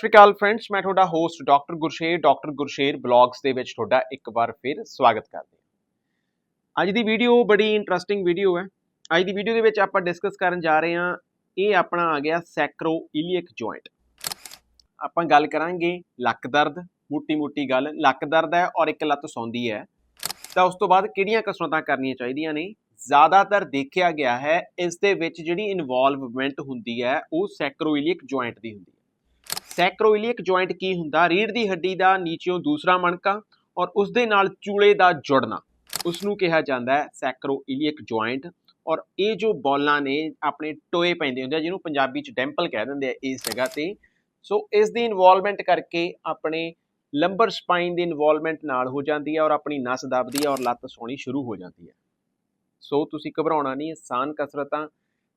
ਸ਼੍ਰੀ ਅਕਾਲ friends ਮੈਂ ਤੁਹਾਡਾ host doctor Gursher doctor Gursher blogs ਦੇ ਵਿੱਚ ਤੁਹਾਡਾ ਇੱਕ ਵਾਰ ਫਿਰ ਸਵਾਗਤ ਕਰਦੇ ਹਾਂ। ਅੱਜ ਦੀ ਵੀਡੀਓ ਬੜੀ ਇੰਟਰਸਟਿੰਗ ਵੀਡੀਓ ਹੈ। ਅੱਜ ਦੀ ਵੀਡੀਓ ਦੇ ਵਿੱਚ ਆਪਾਂ ਡਿਸਕਸ ਕਰਨ ਜਾ ਰਹੇ ਹਾਂ, ਇਹ ਆਪਣਾ ਆ ਗਿਆ ਸੈਕਰੋ ਇਲੀਅਕ ਜੁਆਇੰਟ ਆਪਾਂ ਗੱਲ ਕਰਾਂਗੇ ਲੱਕ ਦਰਦ ਮੋਟੀ ਮੋਟੀ ਗੱਲ, ਲੱਕ ਦਰਦ ਹੈ ਔਰ ਇੱਕ ਲੱਤ ਸੌਂਦੀ ਹੈ। ਤਾਂ ਉਸ ਤੋਂ ਬਾਅਦ ਕਿਹੜੀਆਂ ਕਸਰਤਾਂ ਕਰਨੀਆਂ ਚਾਹੀਦੀਆਂ ਨੇ? ਜ਼ਿਆਦਾਤਰ ਦੇਖਿਆ ਗਿਆ ਹੈ, ਇਸ ਦੇ ਵਿੱਚ ਜਿਹੜੀ ਇਨਵੋਲਵਮੈਂਟ ਹੁੰਦੀ ਹੈ, ਉਹ ਸੈਕਰੋਇਲੀਅਕ ਜੁਆਇੰਟ ਦੀ ਹੁੰਦੀ ਹੈ। ਸੈਕਰੋਇਲੀਅਕ ਜੁਆਇੰਟ ਕੀ ਹੁੰਦਾ? ਰੀੜ ਦੀ ਹੱਡੀ ਦਾ ਨੀਚਿਓਂ ਦੂਸਰਾ ਮਣਕਾ ਔਰ ਉਸ ਦੇ ਨਾਲ ਚੂਲੇ ਦਾ ਜੁੜਨਾ। ਉਸ ਨੂੰ ਕਿਹਾ ਜਾਂਦਾ ਹੈ ਸੈਕਰੋਇਲੀਅਕ ਜੁਆਇੰਟ ਔਰ ਇਹ ਜੋ ਬੋਲਾਂ ਨੇ ਆਪਣੇ ਟੋਏ ਪੈਂਦੇ ਹੁੰਦੇ ਆ, ਜਿਹਨੂੰ ਪੰਜਾਬੀ ਚ ਡੈਂਪਲ ਕਹਿ ਦਿੰਦੇ ਆ ਇਸ ਜਗ੍ਹਾ ਤੇ। ਸੋ ਇਸ ਦੀ ਇਨਵੋਲਵਮੈਂਟ ਕਰਕੇ ਆਪਣੇ ਲੰਬਰ ਸਪਾਈਨ ਦੀ ਇਨਵੋਲਵਮੈਂਟ ਨਾਲ ਹੋ ਜਾਂਦੀ ਹੈ ਔਰ ਆਪਣੀ ਨਸ ਦਬਦੀ ਹੈ ਔਰ ਲੱਤ ਸੋਣੀ ਸ਼ੁਰੂ ਹੋ ਜਾਂਦੀ ਹੈ। ਸੋ ਤੁਸੀਂ ਘਬਰਾਉਣਾ ਨਹੀਂ, ਆਸਾਨ ਕਸਰਤਾਂ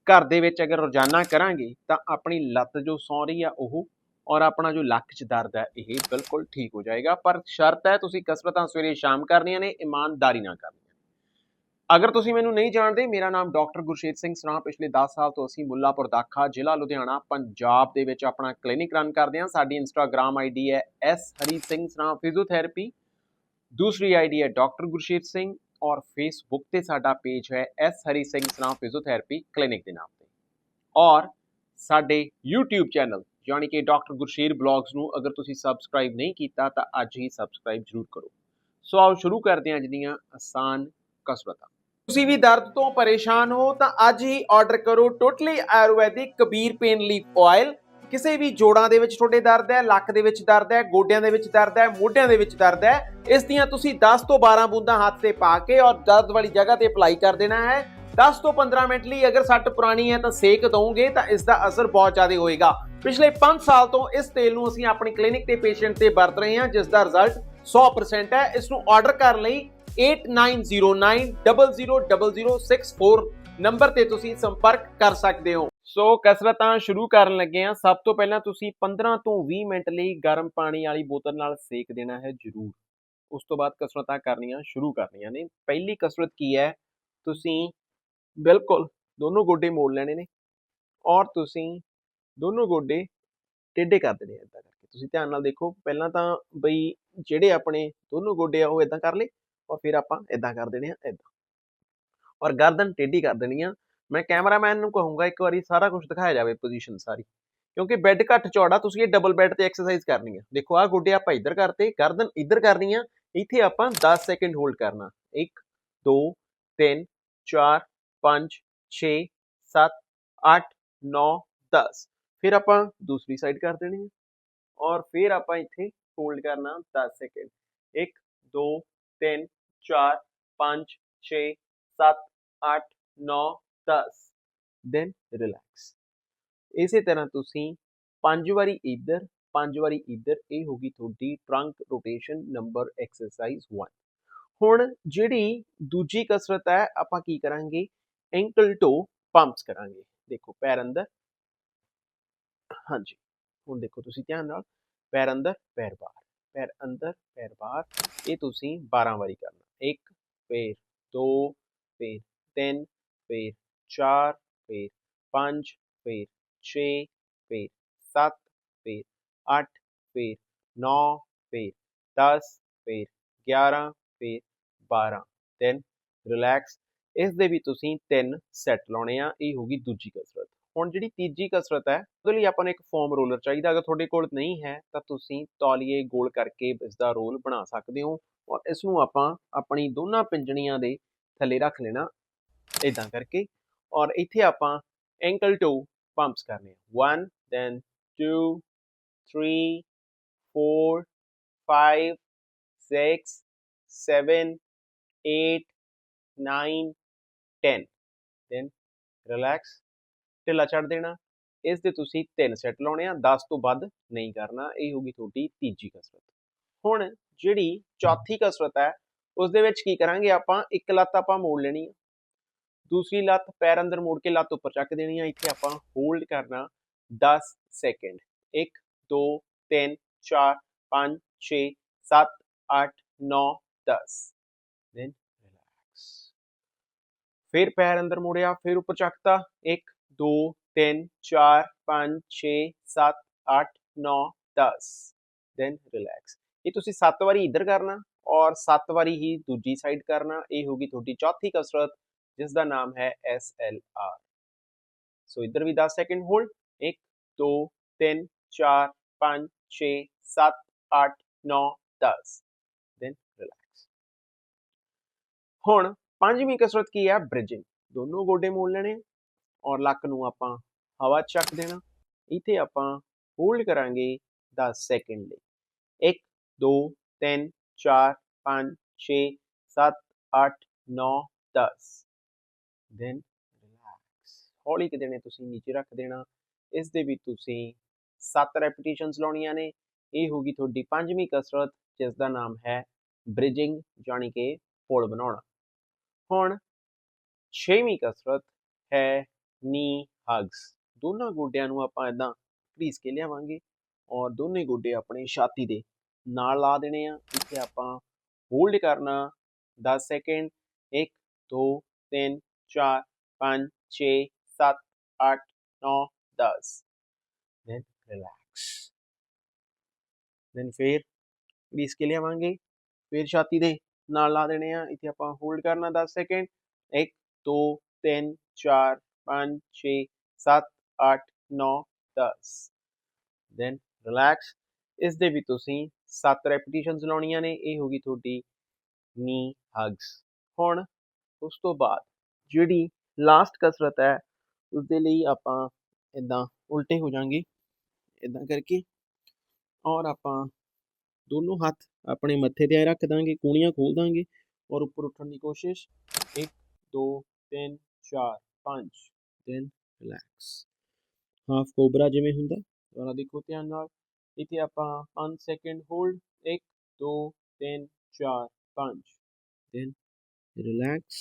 ਘਰ ਦੇ ਵਿੱਚ ਅਗਰ ਰੋਜ਼ਾਨਾ ਕਰਾਂਗੇ ਤਾਂ ਆਪਣੀ ਲੱਤ ਜੋ ਸੌ ਰਹੀ ਆ, ਉਹ ਔਰ ਆਪਣਾ ਜੋ ਲੱਕ 'ਚ ਦਰਦ ਹੈ, ਇਹ ਬਿਲਕੁਲ ਠੀਕ ਹੋ ਜਾਏਗਾ। ਪਰ ਸ਼ਰਤ ਹੈ, ਤੁਸੀਂ ਕਸਰਤਾਂ ਸਵੇਰੇ ਸ਼ਾਮ ਕਰਨੀਆਂ ਨੇ, ਇਮਾਨਦਾਰੀ ਨਾਲ ਕਰਨੀਆਂ ਅਗਰ ਤੁਸੀਂ ਮੈਨੂੰ ਨਹੀਂ ਜਾਣਦੇ, ਮੇਰਾ ਨਾਮ ਡਾਕਟਰ ਗੁਰਸ਼ੇਤ ਸਿੰਘ ਸਰਾਂ ਪਿਛਲੇ 10 ਸਾਲ ਤੋਂ ਅਸੀਂ ਮੁੱਲਾਪੁਰ ਦਾਖਾ, ਜ਼ਿਲ੍ਹਾ ਲੁਧਿਆਣਾ, ਪੰਜਾਬ ਦੇ ਵਿੱਚ ਆਪਣਾ ਕਲੀਨਿਕ ਰਨ ਕਰਦੇ ਹਾਂ। ਸਾਡੀ ਇੰਸਟਾਗ੍ਰam ਆਈਡੀ ਹੈ, ਐਸ ਹਰੀ ਸਿੰਘ ਸਰਾਂ ਫਿਜ਼ੀਓਥੈਰੇਪੀ। ਦੂਸਰੀ ਆਈਡੀ ਹੈ, ਡਾਕਟਰ ਗੁਰਸ਼ੇਤ ਸਿੰਘ। ਔਰ ਫੇਸਬੁੱਕ ਤੇ ਸਾਡਾ ਪੇਜ ਹੈ, S Hari Singh Sran physiotherapy clinic ਦੇ ਨਾਮ ਤੇ। ਔਰ ਸਾਡੇ YouTube ਚੈਨਲ ਯਾਨੀ ਕਿ ਡਾਕਟਰ ਗੁਰਸ਼ੇਰ ਬਲੌਗਸ ਨੂੰ ਅਗਰ ਤੁਸੀਂ ਸਬਸਕ੍ਰਾਈਬ ਨਹੀਂ ਕੀਤਾ ਤਾਂ ਅੱਜ ਹੀ ਸਬਸਕ੍ਰਾਈਬ ਜ਼ਰੂਰ ਕਰੋ। ਸੋ ਆਓ ਸ਼ੁਰੂ ਕਰਦੇ ਹਾਂ ਅੱਜ ਦੀਆਂ ਆਸਾਨ ਕਸਰਤਾਂ। ਤੁਸੀਂ ਵੀ ਦਰਦ ਤੋਂ ਪਰੇਸ਼ਾਨ ਹੋ ਤਾਂ ਅੱਜ ਹੀ ਆਰਡਰ ਕਰੋ totally ayurvedic Kabir pain leaf oil ਕਿਸੇ ਵੀ ਜੋੜਾਂ ਦੇ ਵਿੱਚ ਤੁਹਾਡੇ ਦਰਦ ਹੈ, ਲੱਕ ਦੇ ਵਿੱਚ ਦਰਦ ਹੈ, ਗੋਡਿਆਂ ਦੇ ਵਿੱਚ ਦਰਦ ਹੈ, ਮੋਢਿਆਂ ਦੇ ਵਿੱਚ ਦਰਦ ਹੈ, ਇਸ ਦੀਆਂ ਤੁਸੀਂ 10 ਤੋਂ 12 ਬੂੰਦਾਂ ਹੱਥ ਤੇ ਪਾ ਕੇ ਔਰ ਦਰਦ ਵਾਲੀ ਜਗ੍ਹਾ ਤੇ ਅਪਲਾਈ ਕਰ ਦੇਣਾ ਹੈ। 10 ਤੋਂ 15 ਮਿੰਟ ਲਈ ਅਗਰ ਸੱਟ ਪੁਰਾਣੀ ਹੈ ਤਾਂ ਸੇਕ ਦਵੋਗੇ ਤਾਂ ਇਸ ਦਾ ਅਸਰ ਬਹੁਤ ਜ਼ਿਆਦਾ ਹੋਏਗਾ। ਪਿਛਲੇ 5 ਸਾਲ ਤੋਂ ਇਸ ਤੇਲ ਨੂੰ ਅਸੀਂ ਆਪਣੀ ਕਲੀਨਿਕ ਤੇ ਪੇਸ਼ੈਂਟ ਤੇ ਵਰਤ ਰਹੇ ਹਾਂ, ਜਿਸ ਦਾ ਰਿਜ਼ਲਟ 100% ਹੈ। ਇਸ ਨੂੰ ਆਰਡਰ ਕਰਨ ਲਈ 8909000064 ਨੰਬਰ ਤੇ ਤੁਸੀਂ ਸੰਪਰਕ ਕਰ ਸਕਦੇ ਹੋ। ਸੋ ਕਸਰਤਾਂ ਸ਼ੁਰੂ ਕਰਨ ਲੱਗੇ ਆ ਸਭ ਤੋਂ ਪਹਿਲਾਂ ਤੁਸੀਂ 15 ਤੋਂ 20 ਮਿੰਟ ਲਈ ਗਰਮ ਪਾਣੀ ਵਾਲੀ ਬੋਤਲ ਨਾਲ ਸੇਕ ਦੇਣਾ ਹੈ, ਜ਼ਰੂਰ। ਉਸ ਤੋਂ ਬਾਅਦ ਕਸਰਤਾਂ ਕਰਨੀਆਂ ਸ਼ੁਰੂ ਕਰਨੀਆਂ ਨੇ। ਪਹਿਲੀ ਕਸਰਤ ਕੀ ਹੈ? ਤੁਸੀਂ ਬਿਲਕੁਲ, ਦੋਨੋਂ ਗੋਡੇ ਮੋੜ ਲੈਣੇ ਨੇ ਔਰ ਤੁਸੀਂ ਦੋਨੋਂ ਗੋਡੇ ਟੇਢੇ ਕਰ ਦੇਣੇ ਇਦਾਂ ਕਰਕੇ। ਤੁਸੀਂ ਧਿਆਨ ਨਾਲ ਦੇਖੋ, ਪਹਿਲਾਂ ਤਾਂ ਬਈ ਜਿਹੜੇ ਆਪਣੇ ਦੋਨੋਂ ਗੋਡੇ ਆ ਉਹ ਇਦਾਂ ਕਰ ਲਏ ਔਰ ਫਿਰ ਆਪਾਂ ਇਦਾਂ ਕਰ ਦੇਣੇ ਆ ਇਦਾਂ ਔਰ ਗਰਦਨ ਟੇਢੀ ਕਰ ਦੇਣੀ ਆ। ਮੈਂ ਕੈਮਰਾਮੈਨ ਨੂੰ ਕਹੂੰਗਾ ਇੱਕ ਵਾਰੀ ਸਾਰਾ ਕੁਝ ਦਿਖਾਇਆ ਜਾਵੇ ਪੋਜੀਸ਼ਨ ਸਾਰੀ। ਕਿਉਂਕਿ ਬੈੱਡ ਘੱਟ ਚੌੜਾ, ਤੁਸੀਂ ਇਹ ਡਬਲ ਬੈੱਡ ਤੇ ਐਕਸਰਸਾਈਜ਼ ਕਰਨੀ ਆ। ਦੇਖੋ ਆ ਗੋਡੇ ਆਪਾਂ ਇੱਧਰ ਕਰਤੇ, ਗਰਦਨ ਇੱਧਰ ਕਰਨੀ ਆ। ਇੱਥੇ ਆਪਾਂ 10 ਸੈਕਿੰਡ ਹੋਲਡ ਕਰਨਾ। 1 2 3 4 5 6 7 8 9 10 ਫਿਰ ਆਪਾਂ ਦੂਸਰੀ ਸਾਈਡ ਕਰ ਦੇਣੀ ਹੈ ਔਰ ਫਿਰ ਆਪਾਂ ਇੱਥੇ ਹੋਲਡ ਕਰਨਾ 10 ਸੈਕਿੰਡ 1 2 3 4 5 6 7 8 9 10 ਦੈਨ ਰਿਲੈਕਸ ਇਸੇ ਤਰ੍ਹਾਂ ਤੁਸੀਂ ਪੰਜ ਵਾਰੀ ਇੱਧਰ ਪੰਜ ਵਾਰੀ ਇੱਧਰ ਇਹ ਹੋਗੀ ਤੁਹਾਡੀ ਟਰੰਕ ਰੋਟੇਸ਼ਨ ਨੰਬਰ ਐਕਸਰਸਾਈਜ਼ 1 ਹੁਣ ਜਿਹੜੀ ਦੂਜੀ ਕਸਰਤ ਹੈ ਆਪਾਂ ਕੀ ਕਰਾਂਗੇ ਐਂਕਲ ਟੂ ਪੰਪਸ ਕਰਾਂਗੇ। ਦੇਖੋ, ਪੈਰ ਅੰਦਰ। ਹਾਂਜੀ, ਹੁਣ ਦੇਖੋ ਤੁਸੀਂ ਧਿਆਨ ਨਾਲ, ਪੈਰ ਅੰਦਰ, ਪੈਰ ਬਾਹਰ। ਪੈਰ ਅੰਦਰ, ਪੈਰ ਬਾਹਰ, ਇਹ ਤੁਸੀਂ 12 ਵਾਰੀ ਕਰਨਾ। 1 ਫਿਰ 2 ਫਿਰ 3 ਫਿਰ 4 ਫਿਰ 5 ਫਿਰ 6 ਫਿਰ 7 ਫਿਰ 8 ਫਿਰ 9 ਫਿਰ 10 ਫਿਰ 11 ਫਿਰ 12 ਦੈਨ ਰਿਲੈਕਸ ਇਸ ਦੇ ਵੀ ਤੁਸੀਂ ਤਿੰਨ ਸੈੱਟ ਲਾਉਣੇ ਆ, ਇਹ ਹੋਗੀ ਦੂਜੀ ਕਸਰਤ। ਹੁਣ ਜਿਹੜੀ ਤੀਜੀ ਕਸਰਤ ਹੈ, ਉਹਦੇ ਲਈ ਆਪਾਂ ਨੂੰ ਇੱਕ ਫੋਮ ਰੋਲਰ ਚਾਹੀਦਾ। ਅਗਰ ਤੁਹਾਡੇ ਕੋਲ ਨਹੀਂ ਹੈ, ਤਾਂ ਤੁਸੀਂ ਤੌਲੀਏ ਗੋਲ ਕਰਕੇ ਇਸ ਦਾ ਰੋਲ ਬਣਾ ਸਕਦੇ ਹੋ ਔਰ ਇਸ ਨੂੰ ਆਪਾਂ ਆਪਣੀ ਦੋਨਾਂ ਪਿੰਜਣੀਆਂ ਦੇ ਥੱਲੇ ਰੱਖ ਲੈਣਾ ਇਦਾਂ ਕਰਕੇ। ਔਰ ਇੱਥੇ ਆਪਾਂ ਐਂਕਲ ਟੂ ਪੰਪਸ ਕਰਨੇ 1 ਦੈਨ 2 3 4 5 6 7 8 9 10 ਦੈਨ ਰਿਲੈਕਸ ਢਿੱਲਾ ਛੱਡ ਦੇਣਾ। ਇਸ ਦੇ ਤੁਸੀਂ ਤਿੰਨ ਸੈੱਟ ਲਾਉਣੇ ਆ 10 ਤੋਂ ਵੱਧ ਨਹੀਂ ਕਰਨਾ। ਇਹ ਹੋਗੀ ਤੁਹਾਡੀ ਤੀਜੀ ਕਸਰਤ। ਹੁਣ ਜਿਹੜੀ ਚੌਥੀ ਕਸਰਤ ਹੈ ਉਸ ਦੇ ਵਿੱਚ ਕੀ ਕਰਾਂਗੇ ਆਪਾਂ? ਇੱਕ ਲੱਤ ਆਪਾਂ ਮੋੜ ਲੈਣੀ ਆ। ਦੂਸਰੀ ਲੱਤ ਪੈਰ ਅੰਦਰ ਮੋੜ ਕੇ ਲੱਤ ਉੱਪਰ ਚੱਕ ਦੇਣੀ ਆ। ਇੱਥੇ ਆਪਾਂ ਹੋਲਡ ਕਰਨਾ 10 ਸੈਕਿੰਡ 1 2 3 4 5 6 7 8 9 10 ਦੈਨ ਫਿਰ ਪੈਰ ਅੰਦਰ ਮੋੜਿਆ ਫਿਰ ਉੱਪਰ ਚੱਕਤਾ 1 2 3 4 5 6 7 8 9 10 ਦੈਨ ਰਿਲੈਕਸ ਇਹ ਤੁਸੀਂ 7 ਵਾਰੀ ਇੱਧਰ ਕਰਨਾ ਔਰ 7 ਵਾਰੀ ਹੀ ਦੂਜੀ ਸਾਈਡ ਕਰਨਾ ਇਹ ਹੋਗੀ ਤੁਹਾਡੀ ਚੌਥੀ ਕਸਰਤ ਜਿਸ ਦਾ ਨਾਮ ਹੈ SLR ਸੋ ਇੱਧਰ ਵੀ 10 ਸੈਕਿੰਡ ਹੋਲਡ 1 2 3 4 5 6 7 8 9 10 ਦੈਨ ਰਿਲੈਕਸ ਹੁਣ ਪੰਜਵੀਂ ਕਸਰਤ ਕੀ ਹੈ? ਬ੍ਰਿਜਿੰਗ ਦੋਨੋਂ ਗੋਡੇ ਮੋੜ ਲੈਣੇ ਔਰ ਲੱਕ ਨੂੰ ਆਪਾਂ ਹਵਾ 'ਚ ਚੱਕ ਦੇਣਾ। ਇੱਥੇ ਆਪਾਂ ਹੋਲਡ ਕਰਾਂਗੇ 10 ਸੈਕਿੰਡ ਲਈ। 1 2 3 4 5 6 7 8 9 10 ਦੈਨ ਰਿਲੈਕਸ ਹੌਲੀ ਕਿ ਦੇਣੇ ਤੁਸੀਂ ਨੀਚੇ ਰੱਖ ਦੇਣਾ। ਇਸ ਦੇ ਵਿੱਚ ਤੁਸੀਂ 7 ਰੈਪੀਟੀਸ਼ਨਸ ਲਾਉਣੀਆਂ ਨੇ। ਇਹ ਹੋਗੀ ਤੁਹਾਡੀ ਪੰਜਵੀਂ ਕਸਰਤ ਜਿਸ ਦਾ ਨਾਮ ਹੈ ਬ੍ਰਿਜਿੰਗ ਜਾਣੀ ਕਿ ਪੁਲ ਬਣਾਉਣਾ। ਹੁਣ ਛੇਵੀਂ ਕਸਰਤ ਹੈ ਨੀ ਹਗਸ ਦੋਨਾਂ ਗੋਡਿਆਂ ਨੂੰ ਆਪਾਂ ਇਦਾਂ ਘਰੀਸ ਕੇ ਲਿਆਵਾਂਗੇ ਔਰ ਦੋਨੇ ਗੋਡੇ ਆਪਣੇ ਛਾਤੀ ਦੇ ਨਾਲ ਲਾ ਦੇਣੇ ਆ। ਇੱਥੇ ਆਪਾਂ ਹੋਲਡ ਕਰਨਾ 10 ਸੈਕਿੰਡ। 1 2 3 4 5 6 7 8 9 10 then relax then ਫਿਰ ਘਰੀਸ ਕੇ ਲਿਆਵਾਂਗੇ। ਫਿਰ ਛਾਤੀ ਦੇ ਨਾਲ ਲਾ ਦੇਣੇ ਆ। ਇੱਥੇ ਆਪਾਂ ਹੋਲਡ ਕਰਨਾ 10 ਸੈਕਿੰਡ 1 2 3 4 5 6 7 8 9 10 ਦੈਨ ਰਿਲੈਕਸ ਇਸ ਦੇ ਵੀ ਤੁਸੀਂ 7 ਰੈਪੀਟੀਸ਼ਨਸ ਲਾਉਣੀਆਂ ਨੇ। ਇਹ ਹੋਗੀ ਤੁਹਾਡੀ ਨੀ ਹਗਸ ਹੁਣ ਉਸ ਤੋਂ ਬਾਅਦ ਜਿਹੜੀ ਲਾਸਟ ਕਸਰਤ ਹੈ ਉਸ ਦੇ ਲਈ ਆਪਾਂ ਇਦਾਂ ਉਲਟੇ ਹੋ ਜਾਾਂਗੇ ਇਦਾਂ ਕਰਕੇ। ਔਰ ਆਪਾਂ ਦੋਨੋਂ ਹੱਥ ਆਪਣੇ ਮੱਥੇ ਤੇ ਰੱਖ ਦਾਂਗੇ ਕੂਣੀਆਂ ਖੋਲ ਦਾਂਗੇ ਔਰ ਉੱਪਰ ਉੱਠਣ ਦੀ ਕੋਸ਼ਿਸ਼। 1 2 3 4 5 ਦੈਨ ਰਿਲੈਕਸ ਹਾਫ ਕੋਬਰਾ ਜਿਵੇਂ ਹੁੰਦਾ ਦੁਬਾਰਾ ਦੇਖੋ ਧਿਆਨ ਨਾਲ। ਇੱਥੇ ਆਪਾਂ 5 second hold 1 2 3 4 5 then relax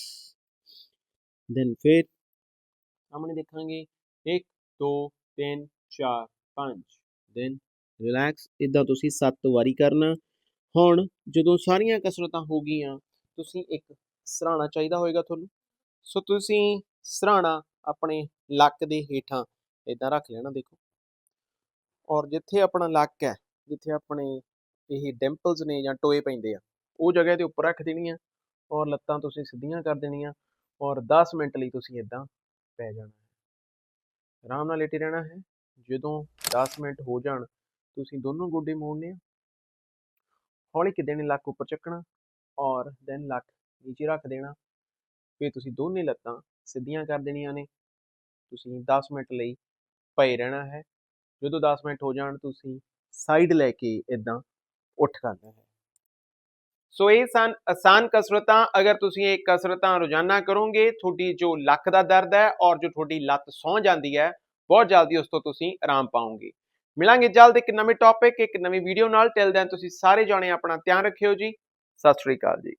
then ਫਿਰ ਸਾਹਮਣੇ ਦੇਖਾਂਗੇ 1 2 3 4 5 ਦੈਨ ਰਿਲੈਕਸ ਇਦਾਂ ਤੁਸੀਂ 7 ਵਾਰੀ ਕਰਨਾ। ਹੁਣ ਜਦੋਂ ਸਾਰੀਆਂ ਕਸਰਤਾਂ ਹੋ ਗਈਆਂ, ਤੁਸੀਂ ਇੱਕ ਸਰਾਣਾ ਚਾਹੀਦਾ ਹੋਵੇਗਾ ਤੁਹਾਨੂੰ। ਸੋ ਤੁਸੀਂ ਸਰਾਣਾ ਆਪਣੇ ਲੱਕ ਦੇ ਹੇਠਾਂ ਇਦਾਂ ਰੱਖ ਲੈਣਾ, ਦੇਖੋ। ਔਰ ਜਿੱਥੇ ਆਪਣਾ ਲੱਕ ਹੈ, ਜਿੱਥੇ ਆਪਣੇ ਇਹ ਡਿੰਪਲਸ ਨੇ ਜਾਂ ਟੋਏ ਪੈਂਦੇ ਆ, ਉਹ ਜਗ੍ਹਾ ਦੇ ਉੱਪਰ ਰੱਖ ਦੇਣੀਆਂ ਔਰ ਲੱਤਾਂ ਤੁਸੀਂ ਸਿੱਧੀਆਂ ਕਰ ਦੇਣੀਆਂ ਔਰ 10 ਮਿੰਟ ਲਈ ਤੁਸੀਂ ਇਦਾਂ ਪੈ ਜਾਣਾ ਆਰਾਮ ਨਾਲ ਲੇਟੇ ਰਹਿਣਾ ਹੈ। ਜਦੋਂ 10 ਮਿੰਟ ਹੋ ਜਾਣ ਤੁਸੀਂ ਦੋਨੋਂ ਗੋਡੇ ਮੋੜਨੇ ਆ। ਹੌਲੀ ਕਿ ਦੇਣੇ ਲੱਕ ਉੱਪਰ ਚੱਕਣਾ ਔਰ ਦੈਨ ਲੱਕ ਨੀਚੇ ਰੱਖ ਦੇਣਾ। ਫਿਰ ਤੁਸੀਂ ਦੋਨੇ ਲੱਤਾਂ ਸਿੱਧੀਆਂ ਕਰ ਦੇਣੀਆਂ ਨੇ। ਤੁਸੀਂ 10 ਮਿੰਟ ਲਈ ਪਏ ਰਹਿਣਾ ਹੈ। ਜਦੋਂ 10 ਮਿੰਟ ਹੋ ਜਾਣ, ਤੁਸੀਂ ਸਾਈਡ ਲੈ ਕੇ ਇਦਾਂ ਉੱਠ ਕਰਨਾ ਹੈ। ਸੋ ਇਹ ਸਨ ਆਸਾਨ ਕਸਰਤਾਂ। ਅਗਰ ਤੁਸੀਂ ਇਹ ਕਸਰਤਾਂ ਰੋਜ਼ਾਨਾ ਕਰੋਗੇ, ਤੁਹਾਡੀ ਜੋ ਲੱਕ ਦਾ ਦਰਦ ਹੈ ਔਰ ਜੋ ਤੁਹਾਡੀ ਲੱਤ ਸੌਂ ਜਾਂਦੀ ਹੈ, ਬਹੁਤ ਜਲਦੀ ਉਸ ਤੋਂ ਤੁਸੀਂ ਆਰਾਮ ਪਾਓਗੇ। ਮਿਲਾਂਗੇ ਜਲਦ ਇੱਕ ਨਵੇਂ ਟੌਪਿਕ ਇੱਕ ਨਵੀਂ ਵੀਡੀਓ ਨਾਲ। ਟਿਲ ਦੈਨ ਤੁਸੀਂ ਸਾਰੇ ਜਾਣੇ ਆਪਣਾ ਧਿਆਨ ਰੱਖਿਓ ਜੀ। ਸਤਿ ਸ਼੍ਰੀ ਅਕਾਲ ਜੀ।